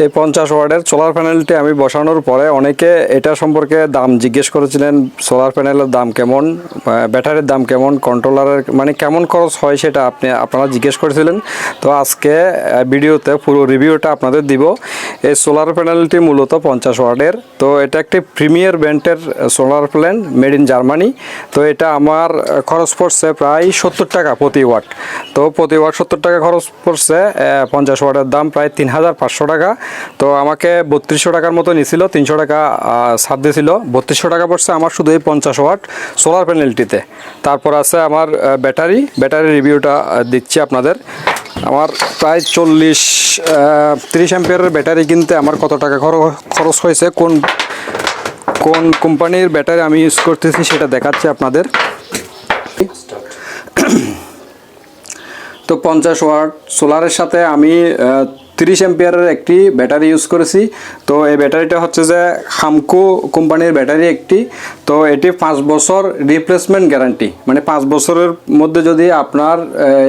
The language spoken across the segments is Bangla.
এই পঞ্চাশ ওয়ার্ডের সোলার প্যানেলটি আমি বসানোর পরে অনেকে এটা সম্পর্কে দাম জিজ্ঞেস করেছিলেন সোলার প্যানেলের দাম কেমন ব্যাটারির দাম কেমন কন্ট্রোলারের মানে কেমন খরচ হয় সেটা আপনি, আপনারা জিজ্ঞেস করেছিলেন। তো আজকে ভিডিওতে পুরো রিভিউটা আপনাদের দিব। এই সোলার প্যানেলটি মূলত পঞ্চাশ ওয়ার্ডের। তো এটা একটি প্রিমিয়ার ব্র্যান্ডের solar panel made in Germany তো এটা আমার খরচ পড়ছে প্রায় সত্তর টাকা প্রতি ওয়াট তো প্রতি ওয়াট সত্তর টাকা খরচ পড়ছে পঞ্চাশ ওয়াটের দাম প্রায় তিন হাজার পাঁচশো টাকা। তো আমাকে বত্রিশশো টাকার মতো নিছিল, তিনশো টাকা ছাড় দিয়েছিল বত্রিশশো টাকা পড়ছে আমার শুধু এই পঞ্চাশ ওয়াট সোলার প্যানেলটিতে তারপর আছে আমার ব্যাটারি। ব্যাটারি রিভিউটা দিচ্ছি আপনাদের। আমার প্রায় চল্লিশ তিরিশ অ্যাম্পিয়ারের ব্যাটারি কিনতে আমার কত টাকা খর- খরচ হয়েছে, কোন কোন কোম্পানির ব্যাটারি আমি ইউজ করতেছি সেটা দেখাচ্ছি আপনাদের। তো পঞ্চাশ ওয়াট সোলারের সাথে আমি তিরিশ এম্পিয়ারের একটি ব্যাটারি ইউজ করেছি। তো এই ব্যাটারিটা হচ্ছে যে হামকো কোম্পানির ব্যাটারি একটি। তো এটি পাঁচ বছর রিপ্লেসমেন্ট গ্যারান্টি মানে পাঁচ বছরের মধ্যে যদি আপনার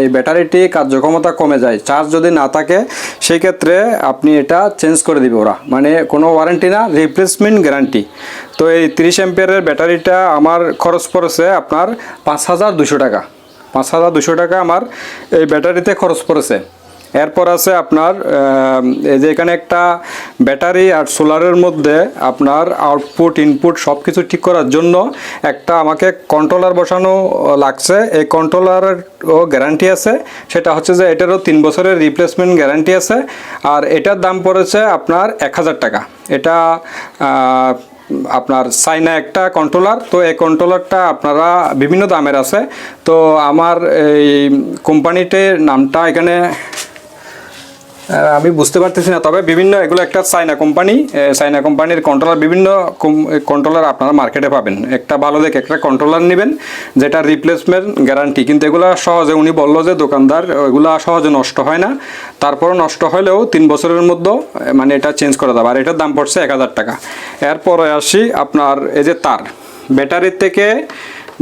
এই ব্যাটারিটি কার্যক্ষমতা কমে যায় চার্জ যদি না থাকে সেই ক্ষেত্রে আপনি এটা চেঞ্জ করে দিবে ওরা। মানে কোনো ওয়ারেন্টি না রিপ্লেসমেন্ট গ্যারান্টি তো এই তিরিশ এম্পিয়ারের ব্যাটারিটা আমার খরচ পড়েছে আপনার পাঁচ হাজার দুশো টাকা। পাঁচ হাজার দুশো টাকা আমার এই ব্যাটারিতে খরচ পড়েছে। এরপর আছে আপনার এই যে এখানে একটা ব্যাটারি আর সোলারের মধ্যে আপনার আউটপুট ইনপুট সব কিছু ঠিক করার জন্য একটা আমাকে কন্ট্রোলার বসানো লাগছে। এই কন্ট্রোলারের ও গ্যারান্টি আছে। সেটা হচ্ছে যে এটারও তিন বছরের রিপ্লেসমেন্ট গ্যারান্টি আছে। আর এটার দাম পড়েছে আপনার এক হাজার টাকা। এটা আপনার চাইনা একটা কন্ট্রোলার তো এই কন্ট্রোলারটা আপনারা বিভিন্ন দামের আছে। তো আমার এই কোম্পানিটির নামটা এখানে আমি বুঝতে পারতেছি না। তবে বিভিন্ন এগুলো একটা চাইনা কোম্পানি চাইনা কোম্পানির কন্ট্রোলার বিভিন্ন কন্ট্রোলার আপনারা মার্কেটে পাবেন। একটা ভালো দেখে একটা কন্ট্রোলার নেবেন, যেটা রিপ্লেসমেন্ট গ্যারান্টি কিন্তু এগুলো সহজে উনি বলল যে দোকানদার এগুলো সহজে নষ্ট হয় না। তারপরও নষ্ট হলেও তিন বছরের মধ্যে মানে এটা চেঞ্জ করে দেবে আর এটার দাম পড়ছে এক হাজার টাকা। এরপরে আসি আপনার এই যে তার। ব্যাটারির থেকে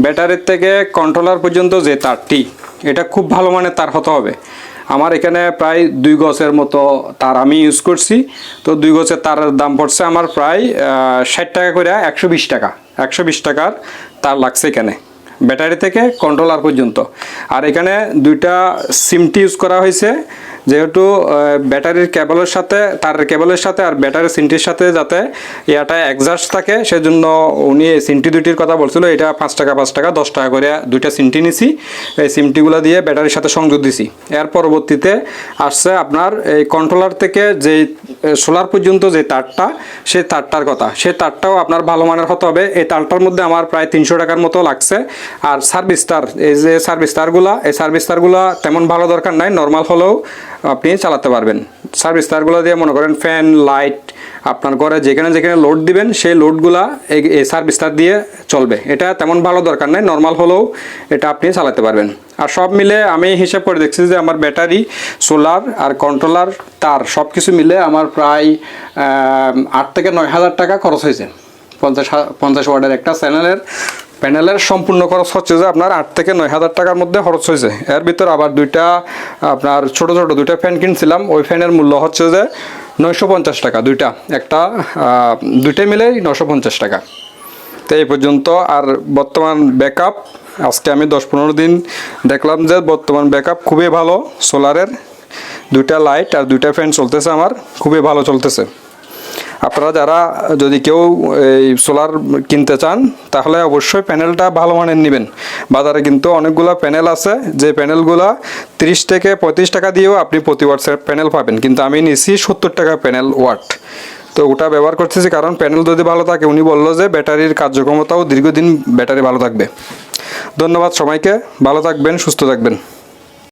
ব্যাটারির থেকে কন্ট্রোলার পর্যন্ত যে তারটি, এটা খুব ভালো মানের তার হতে হবে। আমার এখানে প্রায় দুই গছের মতো তার আমি ইউজ করছি। তো দুই গছের তারের দাম পড়ছে আমার প্রায় ষাট টাকা করে একশো বিশ টাকা। একশো বিশ টাকার তার লাগছে এখানে, ব্যাটারি থেকে কন্ট্রোলার পর্যন্ত। আর এখানে দুইটা সিমটি ইউজ করা হয়েছে। যেহেতু ব্যাটারির কেবলের সাথে তারের কেবলের সাথে আর ব্যাটারির সিমটির সাথে যাতে ইয়াটা একজাস্ট থাকে, সেজন্য উনি এই সিমটি দুইটির কথা বলছিল, এটা পাঁচ টাকা পাঁচ টাকা, দশ টাকা করে দুইটা সিমটি নিছি। এই সিমটিগুলো দিয়ে ব্যাটারির সাথে সংযোগ দিছি। এর পরবর্তীতে আসছে আপনার এই কন্ট্রোলার থেকে যে সোলার পর্যন্ত যে তারটা, সেই তারটার কথা। সেই তারটাও আপনার ভালো মানের হতে হবে। এই তারটার মধ্যে আমার প্রায় তিনশো টাকার মতো লাগছে। আর সার্ভিস তার, এই যে সার্ভিস তারগুলা, এই সার্ভিস তারগুলা তেমন ভালো দরকার নাই। নর্মাল হলেও আপনি চালাতে পারবেন। সার্ভিস তারগুলো দিয়ে মনে করেন ফ্যান লাইট আপনার ঘরে যেখানে যেখানে লোড দিবেন, সেই লোডগুলা এই সার্ভিস তার দিয়ে চলবে। এটা তেমন ভালো দরকার নাই নর্মাল হলেও এটা আপনি চালাতে পারবেন। আর সব মিলে আমি হিসাব করে দেখছি যে আমার ব্যাটারি সোলার আর কন্ট্রোলার তার সব কিছু মিলে আমার প্রায় আট থেকে নয় হাজার টাকা খরচ হয়েছে। পঞ্চাশ পঞ্চাশ ওয়ার্ডের একটা চ্যানেলের প্যানেলের সম্পূর্ণ খরচ হচ্ছে যে আপনার আট থেকে নয় হাজার টাকার মধ্যে খরচ হয়েছে। এর ভিতর আবার দুইটা আপনার ছোট ছোট দুইটা ফ্যান কিনছিলাম ওই ফ্যানের মূল্য হচ্ছে যে নয়শো পঞ্চাশ টাকা দুইটা। একটা আহ, দুইটাই মিলেই নশো পঞ্চাশ টাকা। তো এই পর্যন্ত আর বর্তমান ব্যাকআপ আজকে আমি দশ পনেরো দিন দেখলাম যে বর্তমান ব্যাকআপ খুবই ভালো সোলারের দুইটা লাইট আর দুইটা ফ্যান চলতেছে আমার খুবই ভালো চলতেছে। আপনারা যারা যদি কেউ এই সোলার কিনতে চান, তাহলে অবশ্যই প্যানেলটা ভালো মানের নেবেন। বাজারে কিন্তু অনেকগুলো প্যানেল আছে, যে প্যানেলগুলো তিরিশ থেকে পঁয়ত্রিশ টাকা দিয়েও আপনি প্রতি ওয়াটসের প্যানেল পাবেন। কিন্তু আমি নিছি সত্তর টাকা প্যানেল ওয়াট তো ওটা ব্যবহার করতেছি কারণ প্যানেল যদি ভালো থাকে, উনি বলল যে ব্যাটারির কার্যক্ষমতাও দীর্ঘদিন ব্যাটারি ভালো থাকবে। ধন্যবাদ সবাইকে, ভালো থাকবেন, সুস্থ থাকবেন।